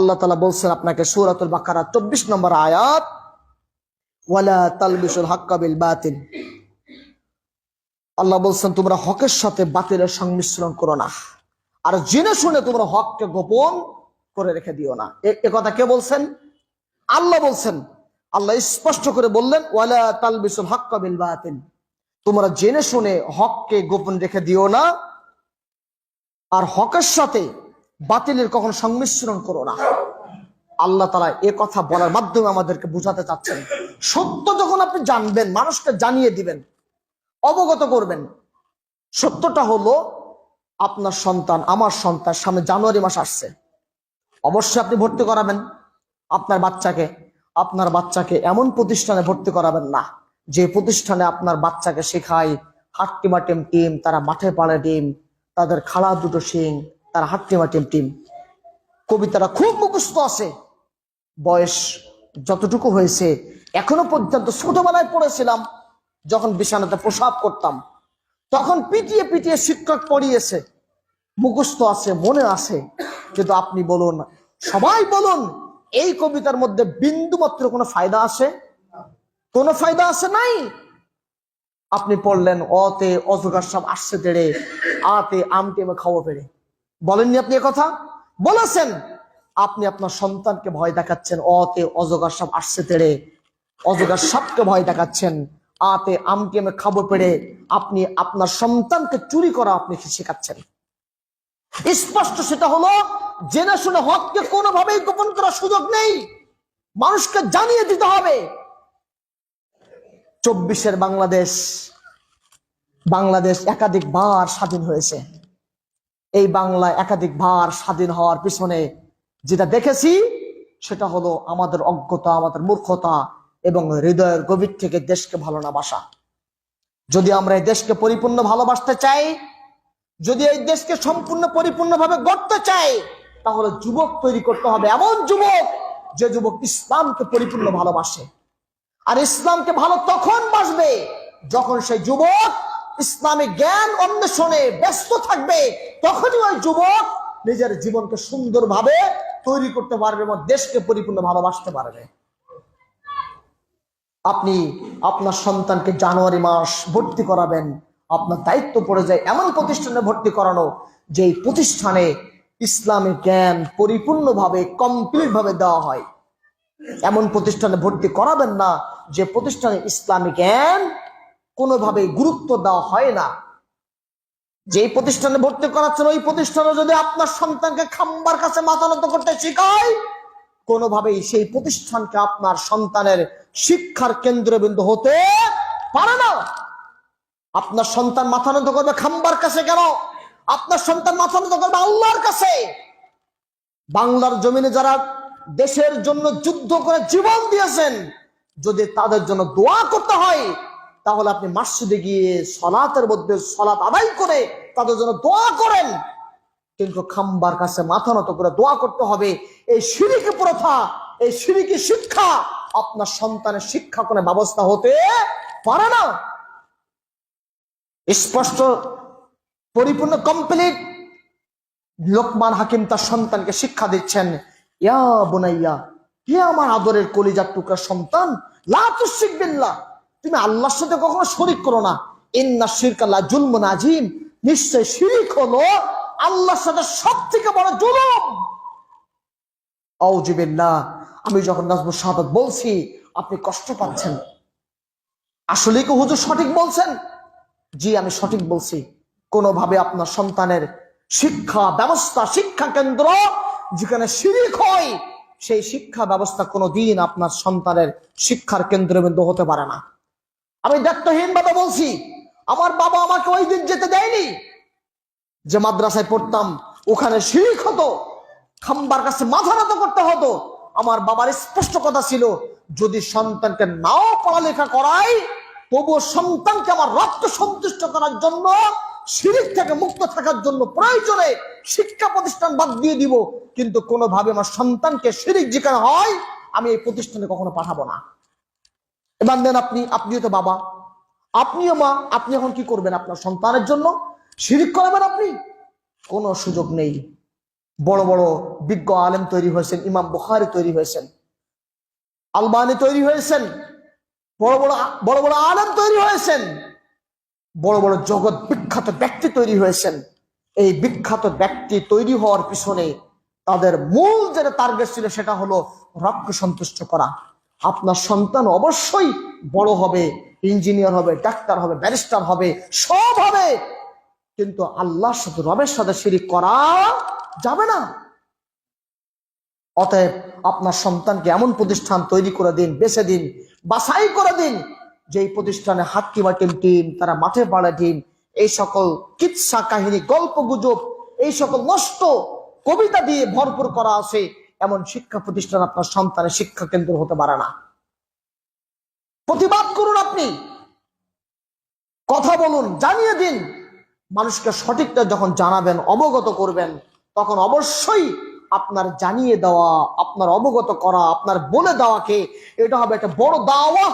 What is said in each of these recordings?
আল্লাহ তালা বলছেন আপনাকে সুরাতুল বাকারা চব্বিশ নম্বর আয়াত, ওয়ালা তালবিসুল হাক্কা বিল বাতিল। আল্লাহ বলছেন, তোমরা হকের সাথে বাতিলের সংমিশ্রণ করো না। আর জেনে শুনে তোমরা হককে গোপন করে রেখে দিও না। এ- কথা কে বলছেন? আল্লাহ বলছেন, আল্লাহ স্পষ্ট করে বললেন, ওয়ালা তালবিসুল হাক্কা বিল বাতিল। তোমরা জেনে শুনে হককে গোপন রেখে দিও না। আর হকের সাথে বাতিলের কখনো সংমিশ্রণ করো না। আল্লাহ তালা এ কথা বলার মাধ্যমে আমাদেরকে বুঝাতে চাচ্ছেন। সত্য যখন আপনি জানবেন, মানুষকে জানিয়ে দিবেন, অবগত করবেন, সত্যটা হলো আপনার সন্তান, আমার সন্তান, সামনে জানুয়ারি মাস আসছে। অবশ্যই আপনি ভর্তি করাবেন আপনার বাচ্চাকে। আপনার বাচ্চাকে এমন প্রতিষ্ঠানে ভর্তি করাবেন না, যে প্রতিষ্ঠানে আপনার বাচ্চাকে শেখায়। হাট্টিমা টিম, তারা মাঠে পাড়ে টিম তাদের খাড়া দুটো শিং তারা হাট্টিমা টিম টিম। কবিতারা খুব মুখস্থ আছে। বয়স যতটুকু হয়েছে, এখনও পর্যন্ত ছোটবেলায় পড়েছিলাম, যখন বিছানাতে প্রসাব করতাম। তখন পিটিয়ে পিটিয়ে শিক্ষক পড়িয়েছে। মুখস্থ আছে, মনে আছে। কিন্তু আপনি বলুন, সবাই বলুন, এই কবিতার মধ্যে বিন্দু মাত্র কোনো ফায়দা আছে? কোনো ফায়দা আছে নাই? আপনি পড়লেন, অতে, অজগার সব আসছে তেড়ে, আতে, আমতে খাওয়া পেড়ে বলেননি আপনি কথা? বলেছেন। আপনি আপনার সন্তানকে ভয় দেখাচ্ছেন। অতে অজগার সব আসছে তেড়ে। অজগার সাপকে ভয় দেখাচ্ছেন। আতে আমকে আমি খাব পেড়ে। আপনি আপনার সন্তানকে চুরি করা আপনি শেখাচ্ছেন? স্পষ্ট সেটা হলো, জেনে শুনে হককে কোনোভাবেই গোপন করার সুযোগ নেই। মানুষকে জানিয়ে দিতে হবে। চব্বিশের বাংলাদেশ বাংলাদেশ একাধিক বার স্বাধীন হয়েছে। এই বাংলা একাধিক বার স্বাধীন হওয়ার পিছনে যেটা দেখেছি, সেটা হলো আমাদের অজ্ঞতা, আমাদের মূর্খতা এবং হৃদয়ের গভীর থেকে দেশকে ভালো না বাসা। যদি আমরা এই দেশকে পরিপূর্ণ ভালোবাসতে চাই, যদি এই দেশকে সম্পূর্ণ পরিপূর্ণভাবে গড়তে চাই, তাহলে যুবক তৈরি করতে হবে এমন যুবক যে যুবক ইসলামকে পরিপূর্ণ ভালোবাসে। আর ইসলামকে ভালো তখন বাসবে যখন সেই যুবক ইসলামিক জ্ঞান অন্বেষণে ব্যস্ত থাকবে, তখনই ওই যুবক নিজের জীবনকে সুন্দরভাবে তৈরি করতে পারবে এবং দেশকে পরিপূর্ণ ভালোবাসতে পারবে। আপনি আপনার সন্তানকে জানুয়ারি মাস ভর্তি করাবেন, আপনার দায়িত্ব পড়ে যায় এমন প্রতিষ্ঠানে ভর্তি করানো যে প্রতিষ্ঠানে ইসলামিক জ্ঞান পরিপূর্ণভাবে কমপ্লিট ভাবে দেওয়া হয়। এমন প্রতিষ্ঠানে ভর্তি করাবেন না, যে প্রতিষ্ঠানে ইসলামিক জ্ঞান কোনোভাবে গুরুত্ব দেওয়া হয় না। যে প্রতিষ্ঠানে ভর্তি করাচ্ছেন, ওই প্রতিষ্ঠানে যদি আপনার সন্তানকে খাম্বার কাছে মাথা নত করতে শিখায়, কোনোভাবেই সেই প্রতিষ্ঠানকে আপনার সন্তানের শিক্ষার কেন্দ্রবিন্দু হতে পারে না। আপনার সন্তান মাথা নত করবে খাম্বার কাছে কেন? আপনার সন্তান মাথা নত করবে আল্লাহর কাছে। বাংলার জমিনে যারা দেশের জন্য যুদ্ধ করে জীবন দিয়েছেন, যদি তাদের জন্য দোয়া করতে হয় তাহলে আপনি মসজিদে গিয়ে সলাতের মধ্যে সলাত আদায় করে তাদের জন্য দোয়া করেন। কিন্তু খাম্বার কাছে মাথা নত করে দোয়া করতে হবে, এই সিঁড়িকে প্রথা, এই সিঁড়িকে শিক্ষা। আপনার সন্তানের শিক্ষা কোনো ব্যবস্থা হতে পারে না। স্পষ্ট, পরিপূর্ণ কমপ্লিট লোকমান হাকিম তার সন্তানকে শিক্ষা দিচ্ছেন, ইয়া বোনাইয়া, হে আমার আদরের কলিজার টুকরা সন্তান, লা তুশরিক বিল্লাহ। তুমি আল্লাহর সাথে কখনো শরিক করো না। ইন্না শিরকাল্লাহ জুলমুন আজিম নিশ্চয় শিরিক হলো আল্লাহর সাথে সব থেকে বড় জুলুম। আউজিবিল্লাহ আমি যখন নাজমুল শাহাদাত বলছি, আপনি কষ্ট পাচ্ছেন। আসলে কি হুজুর সঠিক বলছেন? জি, আমি সঠিক বলছি। কোনোভাবে আপনার সন্তানের শিক্ষা ব্যবস্থা, শিক্ষা কেন্দ্র যেখানে শিরিক হয়, সেই শিক্ষা ব্যবস্থা কোনোদিন আপনার সন্তানের শিক্ষার কেন্দ্রবিন্দু হতে পারে না। আমি দায়িত্বহীন ভাবে বলছি। আমার বাবা আমাকে ওই দিন যেতে দেয়নি। যে মাদ্রাসায় পড়তাম, ওখানে শিরিক হতো, খাম্বার কাছে মাথা করতে হতো। আমার বাবার স্পষ্ট কথা ছিল, যদি সন্তানকে নাও পড়ালেখা করাই, তবুও সন্তানকে আমার রক্ত সন্তুষ্ট করার জন্য, শিরিক থেকে মুক্ত থাকার জন্য প্রয়োজনে শিক্ষা প্রতিষ্ঠান বাদ দিয়ে দিব। কিন্তু কোনোভাবে আমার সন্তানকে শিরিক যেখানে হয়, আমি এই প্রতিষ্ঠানে কখনো পাঠাবো না। এবার দেন আপনি আপনিও তো বাবা। আপনিও মা, আপনি এখন কি করবেন আপনার সন্তানের জন্য? শিরিক করাবেন আপনি? কোনো সুযোগ নেই। বড় বড় বিজ্ঞ আলেম তৈরি হয়েছেন, ইমাম বুখারি তৈরি হয়েছেন, আলবানি তৈরি হয়েছেন, বড় বড় বড় বড় আলেম তৈরি হয়েছেন, বড় বড় জগৎ বিখ্যাত ব্যক্তি তৈরি হয়েছেন। এই বিখ্যাত ব্যক্তি তৈরি হওয়ার পিছনে তাদের মূল যেটা টার্গেট ছিল সেটা হলো রক্ষ সন্তুষ্ট করা। আপনার সন্তান অবশ্যই বড় হবে ইঞ্জিনিয়ার হবে, ডাক্তার হবে ব্যারিস্টার হবে, সব হবে। কিন্তু আল্লাহর সাথে রবের সাথে শিরিক করা যাবে না। অতএব আপনার সন্তানকে এমন প্রতিষ্ঠান তৈরি করে দিন, বেছে দিন, বাছাই করে দিন যে এই প্রতিষ্ঠানে হাক্কিমা টিম টিম তারা মাঠে পাড়া টিম এই সকল কিৎসা কাহিনী, গল্প গুজব, এই সকল নষ্ট কবিতা দিয়ে ভরপুর করা আছে। এমন শিক্ষা প্রতিষ্ঠান আপনার সন্তানের শিক্ষা কেন্দ্র হতে পারে না। প্রতিবাদ করুন আপনি। কথা বলুন, জানিয়ে দিন। মানুষকে সঠিকটা যখন জানাবেন, অবগত করবেন, তখন অবশ্যই আপনার জানিয়ে দেওয়া, আপনার অবগত করা, আপনার বলে দেওয়াকে এটা হবে একটা বড় দাওয়া।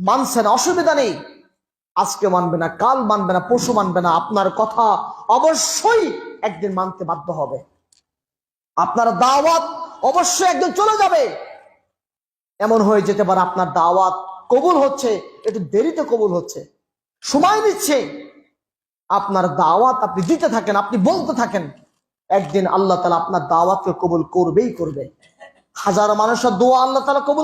মানছে অসুবিধা নেই। আজকে মানবে না, কাল মানবে না পশু মানবে না, আপনার কথা অবশ্যই একদিন মানতে বাধ্য হবে। আপনার দাওয়াত অবশ্যই একদিন চলে যাবে। এমন হয়ে যেতে পারে আপনার দাওয়াত কবুল হচ্ছে, একটু দেরিতে কবুল হচ্ছে। সময় নিচ্ছে। আপনার দাওয়াত আপনি দিতে থাকেন, আপনি বলতে থাকেন। একদিন আল্লাহ তালা আপনার দাওয়াতকে কবুল করবেই করবে। হাজার মানুষের দোয়া আল্লাহ তালা কবুল